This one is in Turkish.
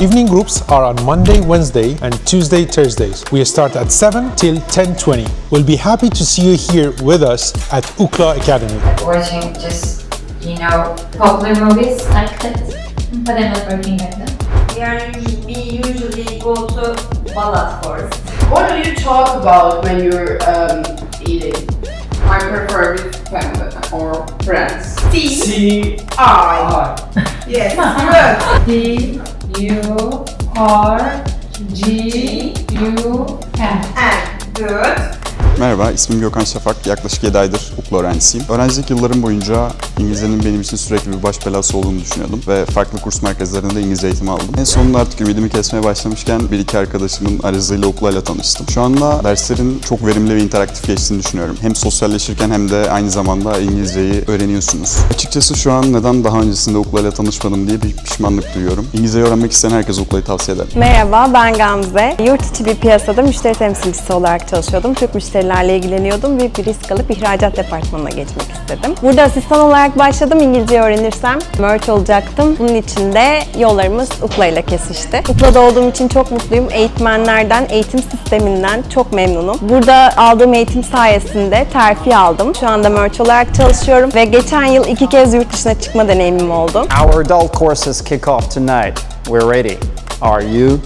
evening groups are on Monday, Wednesday, and Tuesday, Thursdays. We start at 7 till 10.20. We'll be happy to see you here with us at UCLA Academy. watching just, you know, popular movies. like that, but I'm not working like that. We are usually, we usually go to ballad first. What do you talk about when you're um, eating? I prefer with family or friends. C, C I. Yes, good. U R G U M. And good. Merhaba, ismim Gökhan Şafak. Yaklaşık 7 aydır UKLA öğrencisiyim. Öğrencilik yıllarım boyunca İngilizcenin benim için sürekli bir baş belası olduğunu düşünüyordum ve farklı kurs merkezlerinde İngilizce eğitimi aldım. En sonunda artık ümidimi kesmeye başlamışken bir iki arkadaşımın aracılığıyla UKLA tanıştım. Şu anda derslerin çok verimli ve interaktif geçtiğini düşünüyorum. Hem sosyalleşirken hem de aynı zamanda İngilizceyi öğreniyorsunuz. Açıkçası şu an neden daha öncesinde UKLA ile tanışmadım diye bir pişmanlık duyuyorum. İngilizceyi öğrenmek isteyen herkese UKLA'yı tavsiye ederim. Merhaba ben Gamze. Yurt içi bir piyasada müşteri temsilcisi olarak çalışıyordum. Türk müşterilerle ilgileniyordum. Büyük bir risk alıp ihracat departmanına geçmek istedim. Burada asistan olarak başladım. İngilizce öğrenirsem merch olacaktım. Bunun için de yollarımız UKLA ile kesişti. UKLA'da olduğum için çok mutluyum. Eğitmenlerden, eğitim sisteminden çok memnunum. Burada aldığım eğitim sayesinde terfi aldım. Şu anda merch olarak çalışıyorum ve geçen yıl iki kez yurt dışına çıkma deneyimim oldu. Our adult courses kick off tonight. We're ready. Are you?